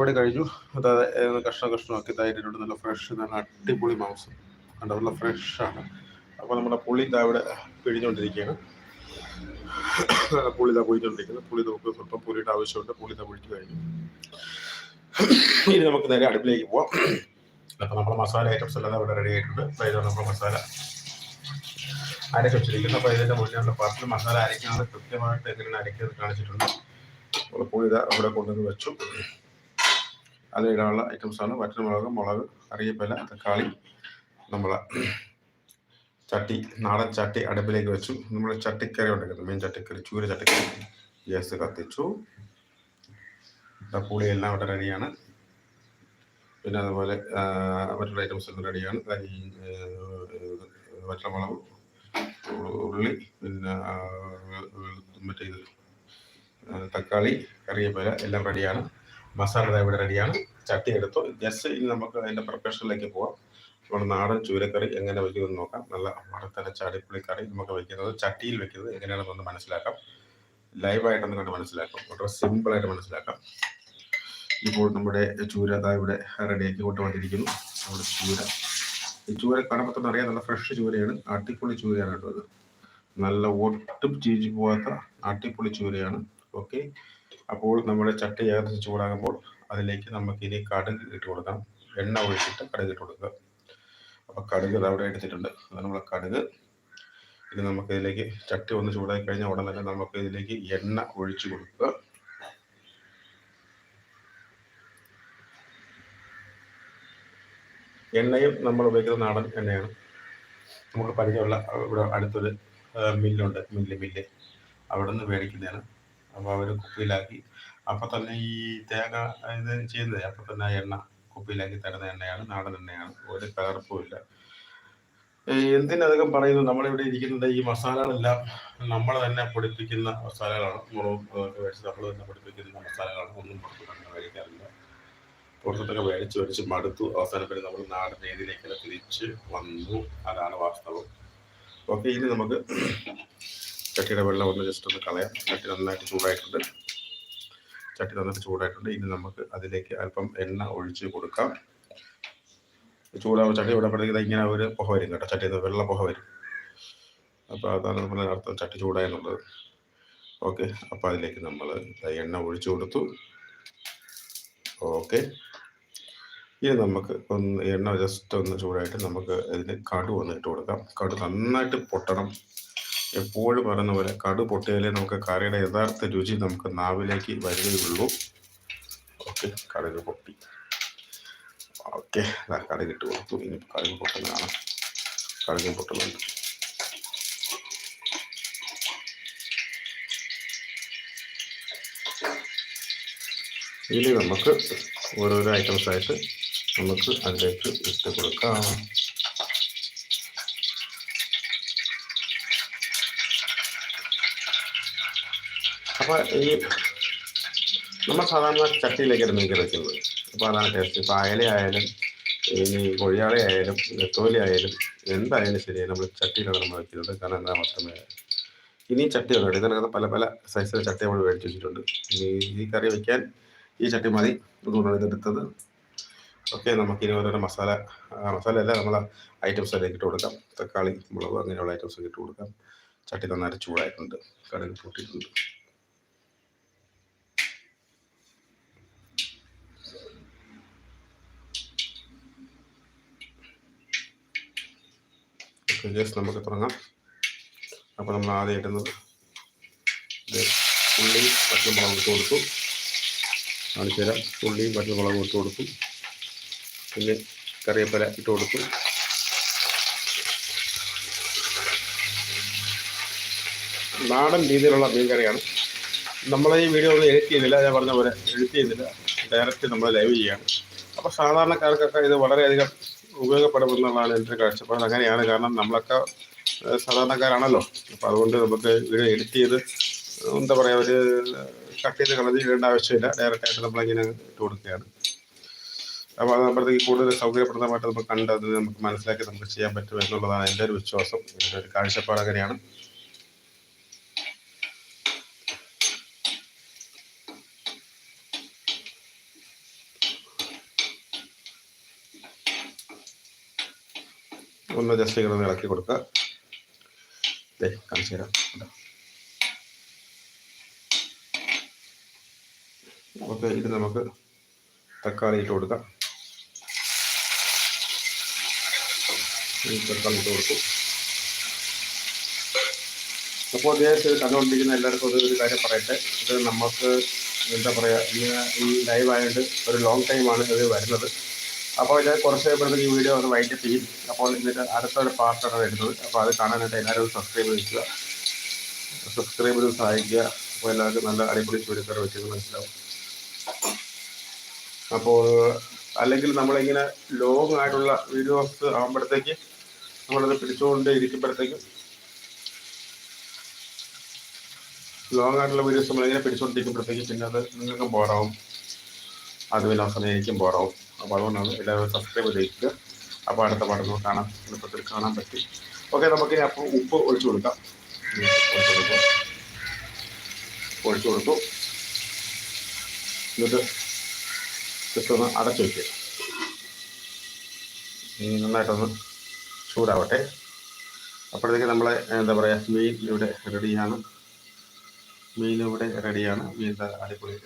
ഇവിടെ കഴിഞ്ഞു. അതായത് കഷ്ണ കഷ്ണമാക്കി തൈരിട്ടുണ്ട് നല്ല ഫ്രഷ് നല്ല അടിപൊളി മാംസം കണ്ടോ നല്ല ഫ്രഷാണ് അപ്പോൾ നമ്മുടെ പുളി ഇതാ ഇവിടെ പിഴിഞ്ഞുകൊണ്ടിരിക്കുകയാണ് പുളി ഇതാ പൊഴിഞ്ഞുകൊണ്ടിരിക്കുന്നത് പുളി നമുക്ക് സ്വല്പം പുളിയുടെ ആവശ്യമുണ്ട്. പുളി ഇതാ പൊഴിച്ചു കഴിഞ്ഞു. ഇനി നമുക്ക് നേരെ അടുപ്പിലേക്ക് പോവാം. അപ്പോൾ നമ്മുടെ മസാല ഐറ്റംസ് എല്ലാം ഇവിടെ റെഡി ആയിട്ടുണ്ട്. അപ്പോൾ ഇതാണ് നമ്മുടെ മസാല അരച്ച് അപ്പോൾ ഇതിന്റെ മുന്നേ പാർട്ടിൽ മസാല അരയ്ക്കുന്നത് കൃത്യമായിട്ട് എങ്ങനെയാണ് അരയ്ക്കുന്നത് കാണിച്ചിട്ടുണ്ട്. അപ്പോൾ പുളി ഇതാ അവിടെ കൊണ്ടുവന്ന് വെച്ചു. അതിലിടാനുള്ള ഐറ്റംസാണ് വറ്റൽമുളക് മുളക് കറിയപ്പല തക്കാളി നമ്മളെ ചട്ടി നാടൻ ചട്ടി അടുപ്പിലേക്ക് വെച്ചു. നമ്മൾ ചട്ടിക്കറി ഉണ്ടാക്കുന്നത് മീൻ ചട്ടിക്കറി ചൂര ചട്ടിക്കറി. ഗ്യാസ് കത്തിച്ചു. പുളി എല്ലാം ഇവിടെ റെഡിയാണ് പിന്നെ അതുപോലെ മറ്റുള്ള ഐറ്റംസ് എല്ലാം റെഡിയാണ് ഈ വറ്റൽമുളക് ഉള്ളി പിന്നെ മറ്റേ തക്കാളി കറിയപ്പല എല്ലാം റെഡിയാണ് മസാല ഇവിടെ റെഡിയാണ് ചട്ടി എടുത്തു. ജസ്റ്റ് ഇനി നമുക്ക് അതിന്റെ പ്രിപ്പറേഷനിലേക്ക് പോവാം. നമ്മുടെ നാടൻ ചൂരക്കറി എങ്ങനെ വയ്ക്കുമെന്ന് നോക്കാം. നല്ല വറുത്തരച്ച അടിപൊളി കറി നമുക്ക് വയ്ക്കുന്നത് ചട്ടിയിൽ വെക്കുന്നത് എങ്ങനെയാണെന്നൊന്ന് മനസ്സിലാക്കാം. ലൈവായിട്ടൊന്ന് കണ്ട് മനസ്സിലാക്കാം. വളരെ സിമ്പിൾ ആയിട്ട് മനസ്സിലാക്കാം. ഇപ്പോൾ നമ്മുടെ ചൂര അതാ ഇവിടെ റെഡിയാക്കി കൊണ്ടുവന്നിരിക്കുന്നു നമ്മുടെ ചൂര. ഈ ചൂര കാണുമ്പോൾ അറിയാം നല്ല ഫ്രഷ് ചൂരയാണ്. അടിപൊളി ചൂരയാണ് കേട്ടോ അത്. നല്ല ഒട്ടും ചീച്ചു പോകാത്ത അടിപൊളി ചൂരയാണ്. ഓക്കെ അപ്പോൾ നമ്മുടെ ചട്ടി ഏകദേശം ചൂടാകുമ്പോൾ അതിലേക്ക് നമുക്ക് ഇനി കടുക് ഇട്ട് കൊടുക്കാം എണ്ണ ഒഴിച്ചിട്ട് കടുക് ഇട്ട് കൊടുക്കുക. അപ്പോൾ കടുക് അവിടെ എടുത്തിട്ടുണ്ട്. അത് നമ്മളെ കടുക്. ഇനി നമുക്ക് ഇതിലേക്ക് ചട്ടി ഒന്ന് ചൂടാക്കി കഴിഞ്ഞാൽ ഉടൻ തന്നെ നമുക്ക് ഇതിലേക്ക് എണ്ണ ഒഴിച്ചു കൊടുക്കുക. എണ്ണയും നമ്മൾ ഉപയോഗിക്കുന്ന നാടൻ എണ്ണയാണ്. നമുക്ക് പരിചയമുള്ള ഇവിടെ അടുത്തൊരു മില്ലുണ്ട്. Mill mill. അവിടെ നിന്ന് മേടിക്കുന്നതാണ്. അപ്പോൾ അവർ കുപ്പിയിലാക്കി. അപ്പം തന്നെ ഈ തേങ്ങ ഇത് ചെയ്യുന്നത് അപ്പം തന്നെ ആ എണ്ണ കുപ്പിയിലാക്കി തരുന്ന എണ്ണയാണ് നാടൻ എണ്ണയാണ്. ഒരു കലർപ്പുമില്ല ഏ, എന്തിനധികം പറയുന്നു നമ്മളിവിടെ ഇരിക്കുന്നത് ഈ മസാലകളെല്ലാം നമ്മൾ തന്നെ പൊടിപ്പിക്കുന്ന മസാലകളാണ്. മുളകും അതൊക്കെ നമ്മൾ തന്നെ പൊടിപ്പിക്കുന്ന മസാലകളാണ്. ഒന്നും പുറത്തുനിന്ന് മേടിക്കാറില്ല പുറത്തൊക്കെ മേടിച്ച് മേടിച്ച് മടുത്തു. അവസാനം പിന്നെ നമ്മൾ നാടൻ രീതിയിലേക്കൊക്കെ തിരിച്ച് വന്നു. അതാണ് വാസ്തവം. ഓക്കെ ഇനി നമുക്ക് ചട്ടിയുടെ വെള്ളം ഒന്ന് ജസ്റ്റ് ഒന്ന് കളയാം. ചട്ടി നന്നായിട്ട് ചൂടായിട്ടുണ്ട്. ചട്ടി നന്നായിട്ട് ചൂടായിട്ടുണ്ട്. ഇനി നമുക്ക് അതിലേക്ക് അല്പം എണ്ണ ഒഴിച്ച് കൊടുക്കാം. ചൂടാവും ചട്ടി ചൂടപ്പെടുത്തേക്ക് ഇങ്ങനെ ഒരു പുഹ വരും കേട്ടോ. നിന്ന് വെള്ള പുഹ വരും. അപ്പോൾ അതാണ് നമ്മൾ അർത്ഥം ചട്ടി ചൂടായെന്നുള്ളത് ഓക്കെ. അപ്പോൾ അതിലേക്ക് നമ്മൾ എണ്ണ ഒഴിച്ചു കൊടുത്തു. ഓക്കെ. ഇനി നമുക്ക് ഒന്ന് എണ്ണ ജസ്റ്റ് ഒന്ന് ചൂടായിട്ട് നമുക്ക് ഇതിന് കടു ഒന്ന് ഇട്ട് കൊടുക്കാം. കടു നന്നായിട്ട് പൊട്ടണം. എപ്പോഴും പറയുന്ന പോലെ കടു പൊട്ടിയാലേ നമുക്ക് കറിയുടെ യഥാർത്ഥ രുചി നമുക്ക് നാവിലേക്ക് വരികയുള്ളൂ. ഓക്കെ കടുക് പൊട്ടി. ഓക്കെ കടുക് ഇട്ട് കൊടുത്തു. ഇനി കടുക് പൊട്ടുന്നതാണ്. കടുകും പൊട്ടുന്നുണ്ട്. ഇനി നമുക്ക് ഓരോരോ ഐറ്റംസ് ആയിട്ട് നമുക്ക് അതിലേക്ക് ഇട്ട് കൊടുക്കാം. അപ്പൊ ഈ നമ്മൾ സാധാരണ ചട്ടിയിലേക്കാണ് മീൻ കറി വെക്കുന്നത്. അപ്പോൾ അതാണ് ടേസ്റ്റ് ഇപ്പോൾ അയലയായാലും ഇനി കൊഴിയാളയായാലും നെത്തോലി ആയാലും എന്തായാലും ശരി നമ്മൾ ചട്ടിയിലാണ് നമ്മൾ വെക്കുന്നത്. കാരണം എന്താ മാത്രമേ. ഇനി ചട്ടി ഉണ്ട്? ഇതിനകത്ത് പല പല സൈസിലെ ചട്ടി നമ്മൾ മേടിച്ച് വെച്ചിട്ടുണ്ട്. ഇനി ഈ കറി വയ്ക്കാൻ ഈ ചട്ടി മതി. അതുകൊണ്ടാണ് ഇതെടുത്തത് ഓക്കെ നമുക്ക് ഇനി ഓരോരോ മസാല മസാല അല്ല നമ്മൾ ഐറ്റംസ് ഇട്ട് കൊടുക്കാം. തക്കാളി മുളക് അങ്ങനെയുള്ള ഐറ്റംസ് ഇട്ട് കൊടുക്കാം. ചട്ടി നന്നായിട്ട് ചൂടായിട്ടുണ്ട്. കടുക് പൊട്ടിയിട്ടുണ്ട്. ജസ്റ്റ് നമുക്ക് തുടങ്ങാം. അപ്പോൾ നമ്മൾ ആദ്യം ഇടുന്നത് ഉള്ളി പച്ചമുളക് ഇട്ട് കൊടുത്തു. കാണിച്ചു തരാം. ഉള്ളിയും പച്ചമുളകും ഇട്ട് കൊടുത്തു. പിന്നെ കറിയപ്പല ഇട്ട് കൊടുത്തു. നാടൻ രീതിയിലുള്ള മീൻ കറിയാണ്. നമ്മൾ ഈ വീഡിയോ ഒന്നും എഡിറ്റ് ചെയ്തില്ല. ഞാൻ പറഞ്ഞ പോലെ എഡിറ്റ് ചെയ്തില്ല. ഡയറക്റ്റ് നമ്മൾ ലൈവ് ചെയ്യാണ് അപ്പോൾ സാധാരണക്കാർക്കൊക്കെ ഇത് വളരെയധികം ഉപയോഗപ്പെടുമെന്നുള്ളതാണ് എന്റെ കാഴ്ചപ്പാട് അങ്ങനെയാണ്. കാരണം നമ്മളൊക്കെ സാധാരണക്കാരാണല്ലോ. അപ്പം അതുകൊണ്ട് നമുക്ക് വീഡിയോ എഡിറ്റ് ചെയ്ത് എന്താ പറയുക ഒരു കട്ട് ചെയ്ത് കളഞ്ഞ് ഇടേണ്ട ആവശ്യമില്ല. ഡയറക്റ്റായിട്ട് നമ്മളിങ്ങനെ ഇട്ട് കൊടുക്കുകയാണ്. അപ്പോൾ അത് നമ്മളത്തേക്ക് കൂടുതൽ സൗകര്യപ്രദമായിട്ട് നമുക്ക് കണ്ട് അത് നമുക്ക് മനസ്സിലാക്കി നമുക്ക് ചെയ്യാൻ പറ്റും എന്നുള്ളതാണ് എന്റെ ഒരു വിശ്വാസം എന്റെ ഒരു കാഴ്ചപ്പാട് അങ്ങനെയാണ്. ഒന്ന് ജസ്റ്റ് ഇങ്ങനെ ഇളക്കി കൊടുക്കുക. കാണിച്ചു തരാം? ഓക്കെ ഇത് നമുക്ക് തക്കാളി ഇട്ട് കൊടുക്കാം. തക്കാളി ഇട്ട് കൊടുക്കും. അപ്പോൾ അദ്ദേഹത്തെ കണ്ടുകൊണ്ടിരിക്കുന്ന എല്ലാവർക്കും ഒരു കാര്യം പറയട്ടെ. ഇത് നമുക്ക് എന്താ പറയുക ഈ ലൈവായിട്ട് ഒരു ലോങ് ടൈമാണ് ഇത് വരുന്നത്. അപ്പോൾ ഇത് കുറച്ച് കഴിയുമ്പോഴത്തേക്ക് ഈ വീഡിയോ ഒന്ന് വൈൻഡപ്പ് ചെയ്യും. അപ്പോൾ ഇതിന്റെ അടുത്തൊരു പാർട്ടാണ് വരുന്നത്. അപ്പോൾ അത് കാണാനായിട്ട് എല്ലാവരും സബ്സ്ക്രൈബ് ചെയ്യുക. സബ്സ്ക്രൈബ് ചെയ്ത് സഹായിക്കുക. അപ്പോൾ എല്ലാവർക്കും നല്ല അടിപൊളി ചുരുക്കറി വെച്ചത് മനസ്സിലാവും. അപ്പോൾ അല്ലെങ്കിൽ നമ്മളിങ്ങനെ ലോങ് ആയിട്ടുള്ള വീഡിയോസ് ആകുമ്പോഴത്തേക്ക് നമ്മളത് പിടിച്ചുകൊണ്ട് ഇരിക്കുമ്പോഴത്തേക്കും ലോങ് ആയിട്ടുള്ള വീഡിയോസ് നമ്മളിങ്ങനെ പിടിച്ചുകൊണ്ടിരിക്കുമ്പോഴത്തേക്ക് പിന്നെ അത് നിങ്ങൾക്കും ബോറാവും അത് സമയം എനിക്കും ബോറാവും അപ്പോൾ അതുകൊണ്ടാണ് എല്ലാവരും സബ്സ്ക്രൈബ് ചെയ്യിക്കുക അപ്പോൾ അടുത്ത പാഠം നമുക്ക് കാണാം. എളുപ്പത്തിൽ കാണാൻ പറ്റി. ഓക്കെ നമുക്ക് ഇനി അപ്പോൾ ഉപ്പ് ഒഴിച്ചു കൊടുക്കാം. ഒഴിച്ചു കൊടുക്കും ഒഴിച്ചു കൊടുത്തു. എന്നിട്ട് ജസ്റ്റ് ഒന്ന് അടച്ചു വയ്ക്കുക. നന്നായിട്ടൊന്ന് ചൂടാവട്ടെ. അപ്പോഴത്തേക്ക് നമ്മളെ എന്താ പറയുക മീൻ ഇവിടെ റെഡിയാണ്. മീൻ ഇവിടെ റെഡിയാണ്. മീൻ അടിപൊളി.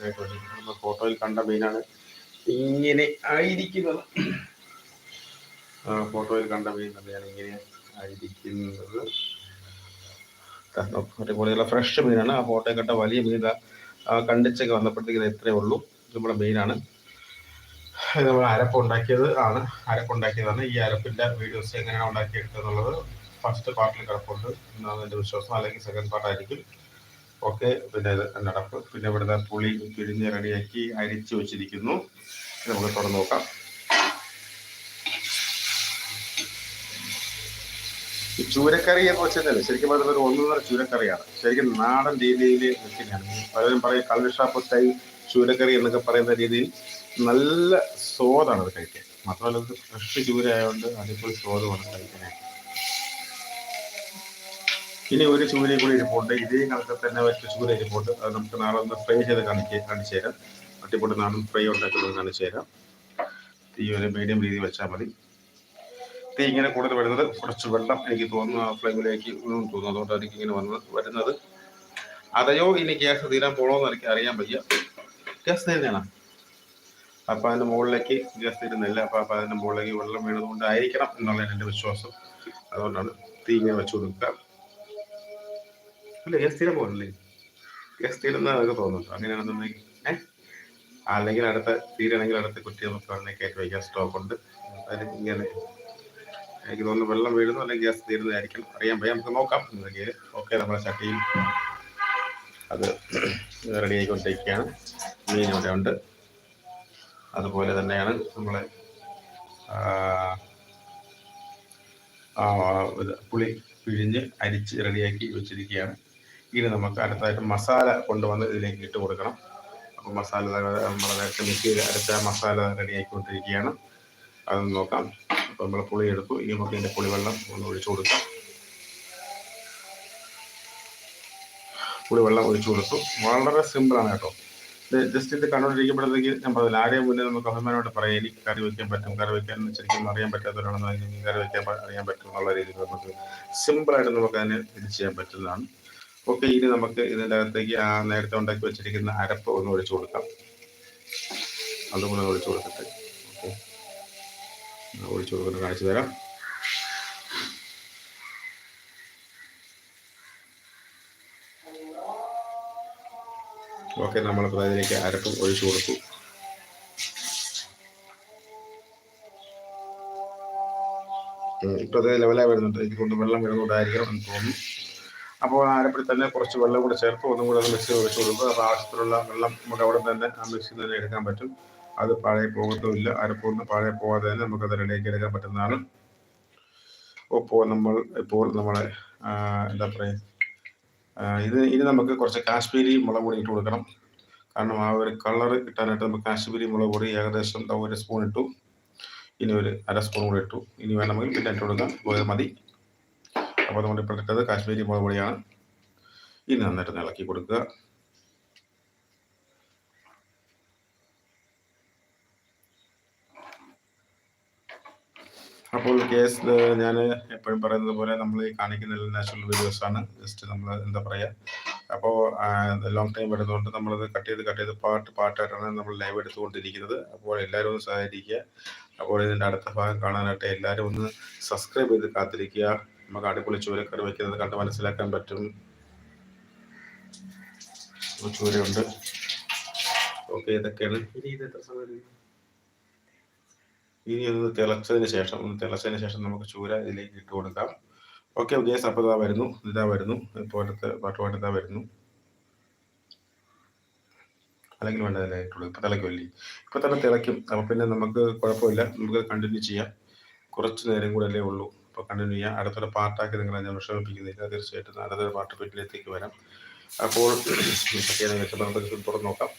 ഫോട്ടോയിൽ കണ്ട മീനാണ് ഇങ്ങനെ ആയിരിക്കുന്നത്. ഫോട്ടോയിൽ കണ്ട മീനാണ് ഇങ്ങനെ ആയിരിക്കുന്നത്. അടിപൊളിയുള്ള ഫ്രഷ് മീനാണ്. ആ ഫോട്ടോയിൽ കണ്ട വലിയ മീൻ കണ്ടിച്ചൊക്കെ വന്നപ്പോഴത്തേക്ക് എത്രയേ ഉള്ളൂ. നമ്മുടെ മീനാണ്. നമ്മൾ അരപ്പ് ഉണ്ടാക്കിയത് ആണ്. അരപ്പ് ഉണ്ടാക്കിയതാണ്. ഈ അരപ്പിന്റെ വീഡിയോസ് എങ്ങനെയാണ് ഉണ്ടാക്കിയെടുത്തത് എന്നുള്ളത് ഫസ്റ്റ് പാർട്ടിൽ കിടപ്പുണ്ട്. എന്നാണ് എന്റെ വിശ്വാസം. അല്ലെങ്കിൽ സെക്കൻഡ് പാർട്ടായിരിക്കും ഓക്കെ പിന്നെ നടപ്പ്. പിന്നെ ഇവിടുത്തെ പുളി പിഴിഞ്ഞ് റെഡിയാക്കി അരിച്ച് വെച്ചിരിക്കുന്നു. നമുക്ക് തുറന്നു നോക്കാം. ഈ ചൂരക്കറി എന്ന് വെച്ചാൽ ശരിക്കും പറയുന്നത് ഒരു ഒന്നൊന്നര ചൂരക്കറിയാണ്. ശരിക്കും നാടൻ രീതിയിൽ വെക്കുന്നതാണ്. പലരും പറയും കള്ളിഷാപ്പ് സ്റ്റൈൽ ചൂരക്കറി എന്നൊക്കെ പറയുന്ന രീതിയിൽ നല്ല സ്വാദാണ് അത് കഴിക്കാൻ. മാത്രമല്ല ഫ്രഷ് ചൂര ആയതുകൊണ്ട് അടിപൊളി സ്വാദുമാണ് കഴിക്കാനായിട്ട് ഇനി ഒരു ചൂരയും കൂടി ഇരിപ്പുണ്ട്. ഇതേ കണക്ക് തന്നെ മറ്റു ചൂര ഇരിപ്പുണ്ട്. അത് നമുക്ക് നാളെ ഒന്ന് ഫ്രൈ ചെയ്ത് കാണിച്ച് കാണിച്ചു തരാം. അടിപൊളി നാടൻ ഫ്രൈ ഉണ്ടാക്കുന്നത് കാണിച്ചു തരാം. തീ ഒരു മീഡിയം രീതി വെച്ചാൽ മതി. തീ ഇങ്ങനെ കൂടുതൽ വരുന്നത് കുറച്ച് വെള്ളം എനിക്ക് തോന്നുന്നു ആ ഫ്ലെയിമിലേക്ക് തോന്നുന്നു. അതുകൊണ്ട് എനിക്ക് ഇങ്ങനെ വന്നത് വരുന്നത്. അതയോ? ഇനി ഗ്യാസ് തീരാൻ പോണോന്ന് എനിക്ക് അറിയാൻ വയ്യ. ഗ്യാസ് തീരുന്നതാണ്? അപ്പം അതിന്റെ മുകളിലേക്ക് ഗ്യാസ് തീരുന്നില്ല. അപ്പം അപ്പം അതിന്റെ മുകളിലേക്ക് വെള്ളം വീണതുകൊണ്ടായിരിക്കണം എന്നുള്ളതാണ് എന്റെ വിശ്വാസം. അതുകൊണ്ടാണ് തീ ഇങ്ങനെ വെച്ചു കൊടുക്കുക. അല്ല ഗ്യാസ് തീരാൻ പോകുന്നില്ലേ ഗ്യാസ് തീരുന്ന എനിക്ക് തോന്നുന്നുണ്ട്. അങ്ങനെയാണെന്നുണ്ടെങ്കിൽ ഏഹ് അല്ലെങ്കിൽ അടുത്ത തീരാണെങ്കിൽ അടുത്ത കുറ്റി നമുക്ക് അതിനെ കയറ്റി വയ്ക്കാൻ സ്റ്റോക്ക് ഉണ്ട്. അതിന് ഇങ്ങനെ എനിക്ക് തോന്നുന്നു വെള്ളം വീഴുന്നു അല്ലെങ്കിൽ ഗ്യാസ് തീരുന്നതായിരിക്കും അറിയാൻ വയ്യ നമുക്ക് നോക്കാം. ഓക്കെ നമ്മുടെ ചട്ടിയും അത് റെഡി ആയിക്കൊണ്ടിരിക്കുകയാണ്. മീൻ ഉണ്ട്. അതുപോലെ തന്നെയാണ് നമ്മളെ പുളി പിഴിഞ്ഞ് അരിച്ച് റെഡിയാക്കി വെച്ചിരിക്കുകയാണ്. ഇനി നമുക്ക് അടുത്തായിട്ട് മസാല കൊണ്ടുവന്ന് ഇതിലേക്ക് ഇട്ട് കൊടുക്കണം. അപ്പോൾ മസാല നമ്മൾ നേരത്തെ മിക്സിയിൽ അരച്ച മസാല റെഡിയാക്കിക്കൊണ്ടിരിക്കുകയാണ് അതൊന്ന് നോക്കാം. അപ്പോൾ നമ്മൾ പുളി എടുത്തു. ഇനി നമുക്ക് ഇതിന്റെ പുളിവെള്ളം ഒന്ന് ഒഴിച്ചു കൊടുക്കാം. പുളിവെള്ളം ഒഴിച്ചു കൊടുത്തു. വളരെ സിമ്പിളാണ് കേട്ടോ. ജസ്റ്റ് ഇത് കണ്ടുകൊണ്ടിരിക്കുമ്പോഴത്തേക്ക് ഞാൻ പറഞ്ഞില്ല ആരെയും മുന്നേ നമുക്ക് അഭിമാനമായിട്ട് പറയാം എനിക്ക് കറി വയ്ക്കാൻ പറ്റും കറി വയ്ക്കാൻ ശരിക്കും അറിയാൻ പറ്റാത്തവരാണെന്ന് എനിക്ക് കറി വയ്ക്കാൻ അറിയാൻ പറ്റും എന്നുള്ള രീതിയിൽ നമുക്ക് സിമ്പിളായിട്ട് നമുക്ക് അതിനെ ഇത് ചെയ്യാൻ പറ്റുന്നതാണ്. ഓക്കെ ഇനി നമുക്ക് ഇതിന്റെ അകത്തേക്ക് ആ നേരത്തെ ഉണ്ടാക്കി വെച്ചിരിക്കുന്ന അരപ്പ് ഒന്ന് ഒഴിച്ചു കൊടുക്കാം. അതും കൂടെ ഒഴിച്ചു കൊടുത്തിട്ട് ഓക്കെ. ഒഴിച്ചു കൊടുക്കുന്നത് കാണിച്ചു തരാം. ഓക്കെ നമ്മളിപ്പോൾ അതിലേക്ക് അരപ്പ് ഒഴിച്ചു കൊടുത്തു. ഇപ്പോഴത്തെ ലെവലായി വരുന്നുണ്ട്. ഇതുകൊണ്ട് കൊണ്ട് വെള്ളം വരുന്നുണ്ടായിരിക്കണം എന്ന് തോന്നുന്നു. അപ്പോൾ ആരപ്പിടി തന്നെ കുറച്ച് വെള്ളം കൂടെ ചേർത്ത് ഒന്നും കൂടെ മിക്സി ഒഴിച്ചു കൊടുക്കുക അപ്പോൾ ആവശ്യത്തിലുള്ള വെള്ളം നമുക്ക് അവിടെ തന്നെ ആ മിക്സി തന്നെ എടുക്കാൻ പറ്റും. അത് പഴയ പോകത്തുമില്ല അരപ്പൊന്നും പഴയ പോകാതെ തന്നെ നമുക്കത് റെഡിയാക്കി എടുക്കാൻ പറ്റുന്നതാണ്. ഇപ്പോൾ നമ്മൾ ഇപ്പോൾ നമ്മളെ എന്താ പറയുക ഇത് ഇനി നമുക്ക് കുറച്ച് കാശ്മീരി മുളക് പൊടി ഇട്ട് കൊടുക്കണം. കാരണം ആ ഒരു കളർ കിട്ടാനായിട്ട് നമുക്ക് കാശ്മീരി മുളക് പൊടി ഏകദേശം ഒരു സ്പൂൺ ഇട്ടു. ഇനി ഒരു അര സ്പൂൺ കൂടി ഇട്ടു. ഇനി വേണമെങ്കിൽ പിന്നെ ഇട്ട് കൊടുക്കാം. മതി. അപ്പോൾ നമ്മൾ ഇപ്പോൾ ഇട്ടത് കാശ്മീരി മുളക് പൊടിയാണ് ഇനി നന്നായിട്ട് ഇളക്കി കൊടുക്കുക. അപ്പോൾ കേസ് ഞാൻ എപ്പോഴും പറയുന്നത് പോലെ നമ്മൾ ഈ കാണിക്കുന്ന നാച്ചുറൽ വീഡിയോസ് ആണ്. ജസ്റ്റ് നമ്മൾ എന്താ പറയുക അപ്പോൾ ലോങ് ടൈം വരുന്നതുകൊണ്ട് നമ്മളത് കട്ട് ചെയ്ത് കട്ട് ചെയ്ത് പാട്ട് പാട്ടായിട്ടാണ് നമ്മൾ ലൈവ് എടുത്തുകൊണ്ടിരിക്കുന്നത്. അപ്പോൾ എല്ലാവരും ഒന്ന് സഹകരിക്കുക. അപ്പോൾ ഇതിന്റെ അടുത്ത ഭാഗം കാണാനായിട്ട് എല്ലാവരും ഒന്ന് സബ്സ്ക്രൈബ് ചെയ്ത് കാത്തിരിക്കുക. നമുക്ക് അടിപൊളി ചൂരക്കറി വയ്ക്കുന്നത് കണ്ട് മനസ്സിലാക്കാൻ പറ്റും. ചൂരയുണ്ട്. ഓക്കെ ഇതൊക്കെയാണ്. ഇനി ഇത് എത്ര സമയം ഇനി ഒന്ന് തിളച്ചതിന് ശേഷം ഒന്ന് തിളച്ചതിന് ശേഷം നമുക്ക് ചൂര ഇതിലേക്ക് ഇട്ട് കൊടുക്കാം. ഓക്കെ ഗ്യാസ് അപ്പോൾ ഇതാ വരുന്നു. ഇതാ വരുന്നു. ഇപ്പോഴത്തെ പാട്ടുപാട്ട് ഇതാ വരുന്നു. അല്ലെങ്കിൽ വേണ്ട അതിലെ ഇട്ടുള്ളൂ. ഇപ്പം തിളയ്ക്കുമല്ലേ ഇപ്പം തന്നെ തിളയ്ക്കും. അപ്പോൾ പിന്നെ നമുക്ക് കുഴപ്പമില്ല. നമുക്ക് കണ്ടിന്യൂ ചെയ്യാം. കുറച്ച് നേരം കൂടെ അല്ലേ ഉള്ളൂ. അപ്പോൾ കണ്ടിന്യൂ ചെയ്യാം. അടുത്തൊരു പാർട്ടാക്കി നിങ്ങളെ ഞാൻ വിഷമിപ്പിക്കുന്നില്ല. തീർച്ചയായിട്ടും അടുത്തൊരു പാർട്ട് വീട്ടിലേക്ക് വരാം. അപ്പോൾ തുറന്ന് നോക്കാം.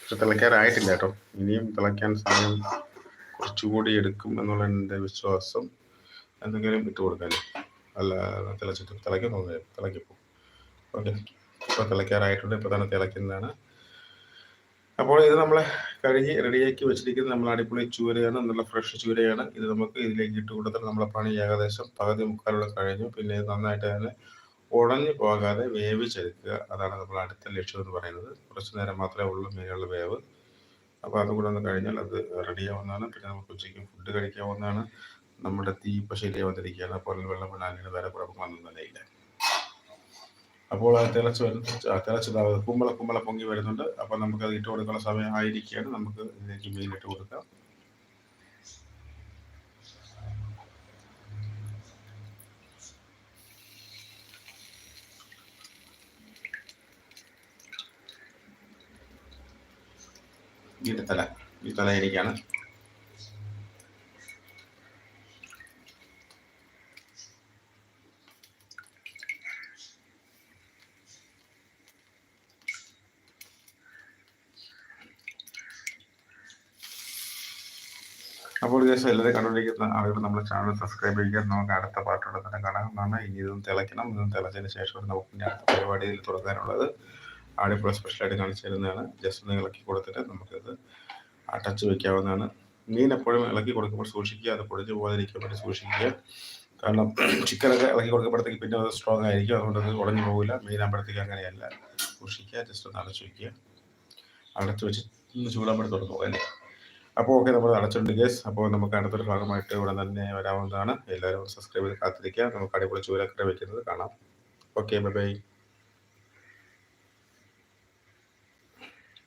പക്ഷെ തിളയ്ക്കാറായിട്ടില്ല കേട്ടോ. ഇനിയും തിളയ്ക്കാൻ സമയം കുറച്ചുകൂടി എടുക്കും എന്നുള്ള എന്റെ വിശ്വാസം എന്തെങ്കിലും ഇട്ട് കൊടുക്കാല്ലേ അല്ല തിളച്ചിട്ട് തിളയ്ക്കാൻ തോന്നുന്നു തിളക്കിപ്പോ ഓക്കെ. ഇപ്പോൾ തിളയ്ക്കാറായിട്ടുണ്ട്. ഇപ്പൊ തന്നെ തിളയ്ക്കുന്നതാണ്. അപ്പോൾ ഇത് നമ്മൾ കഴുകി റെഡിയാക്കി വെച്ചിരിക്കുന്ന നമ്മൾ അടിപൊളി ചൂരയാണ് നല്ല ഫ്രഷ് ചൂരയാണ്. ഇത് നമുക്ക് ഇതിലേക്ക് ഇട്ട് കൊടുത്താൽ നമ്മുടെ പണി ഏകദേശം പകുതി മുക്കാലോളം കഴിഞ്ഞു. പിന്നെ നന്നായിട്ട് തന്നെ ഉടഞ്ഞു പോകാതെ വേവിച്ചെടുക്കുക. അതാണ് നമ്മൾ അടുത്ത ലക്ഷ്യം എന്ന് പറയുന്നത്. കുറച്ച് നേരം മാത്രമേ ഉള്ളൂ മീനുകളുടെ വേവ്. അപ്പോൾ അതുകൂടെ ഒന്ന് കഴിഞ്ഞാൽ അത് റെഡിയാവുന്നതാണ് പിന്നെ നമുക്ക് ഉച്ചയ്ക്ക് ഫുഡ് കഴിക്കാവുന്നതാണ്. നമ്മുടെ തീ വന്നിരിക്കുകയാണ്. അപ്പോൾ വെള്ളം വീണാലിന് വേറെ കുഴപ്പങ്ങളൊന്നും തന്നെ ഇല്ല അപ്പോൾ അത് തിളച്ച് വരുന്നു ആ, തിളച്ച് ഇതാ കുമ്പള കുമ്പള പൊങ്ങി വരുന്നുണ്ട്. അപ്പോൾ നമുക്ക് അത് ഇട്ട് കൊടുക്കാനുള്ള സമയം ആയിരിക്കുകയാണ്. നമുക്ക് ഇതിലേക്ക് മീൻ ഇട്ട് കൊടുക്കാം. ഇതിന്റെ തല ഈ തലയിരിക്കാണ് അപ്പോൾ ദിവസം എല്ലാവരും കണ്ടുപിടിക്കുന്ന ആളുകൾ നമ്മുടെ ചാനൽ സബ്സ്ക്രൈബ് ചെയ്യുക നമുക്ക് അടുത്ത പാട്ടുകൾ തന്നെ കാണാവുന്നതാണ് ഇനി ഇതും തിളയ്ക്കണം. ഇതും തിളച്ചതിന് ശേഷം നമുക്ക് ഇനി അടുത്ത പരിപാടിയിൽ തുടങ്ങാനുള്ളത്. ആടിപ്പുഴ സ്പെഷ്യലായിട്ട് കാണിച്ചു തരുന്നതാണ്. ജസ്റ്റ് ഒന്ന് ഇളക്കി കൊടുത്തിട്ട് നമുക്കത് അടച്ച് വെക്കാവുന്നതാണ്. മീൻ എപ്പോഴും ഇളക്കി കൊടുക്കുമ്പോൾ സൂക്ഷിക്കുക. അത് പൊടിഞ്ഞു പോകാതിരിക്കാൻ വേണ്ടി സൂക്ഷിക്കുക. കാരണം ചിക്കനൊക്കെ ഇളക്കി കൊടുക്കുമ്പോഴത്തേക്ക് പിന്നെ അത് സ്ട്രോങ് ആയിരിക്കും. അതുകൊണ്ട് അത് ഉടഞ്ഞു പോകില്ല. മീനാകുമ്പോഴത്തേക്ക് അങ്ങനെയല്ല. സൂക്ഷിക്കുക. ജസ്റ്റ് ഒന്ന് അടച്ചു വയ്ക്കുക അടച്ചു വെച്ച് ഒന്ന് പോകാം അല്ലേ? അപ്പോൾ ഓക്കെ നമ്മൾ അടച്ചിട്ടുണ്ട് കേസ് അപ്പോൾ നമുക്ക് അടുത്തൊരു ഭാഗമായിട്ട് ഇവിടെ തന്നെ വരാവുന്നതാണ്. എല്ലാവരും സബ്സ്ക്രൈബ് ചെയ്ത് കാത്തിരിക്കുക. നമുക്ക് അടിപൊളി ചൂരക്കറി വയ്ക്കുന്നത് കാണാം. Okay bye bye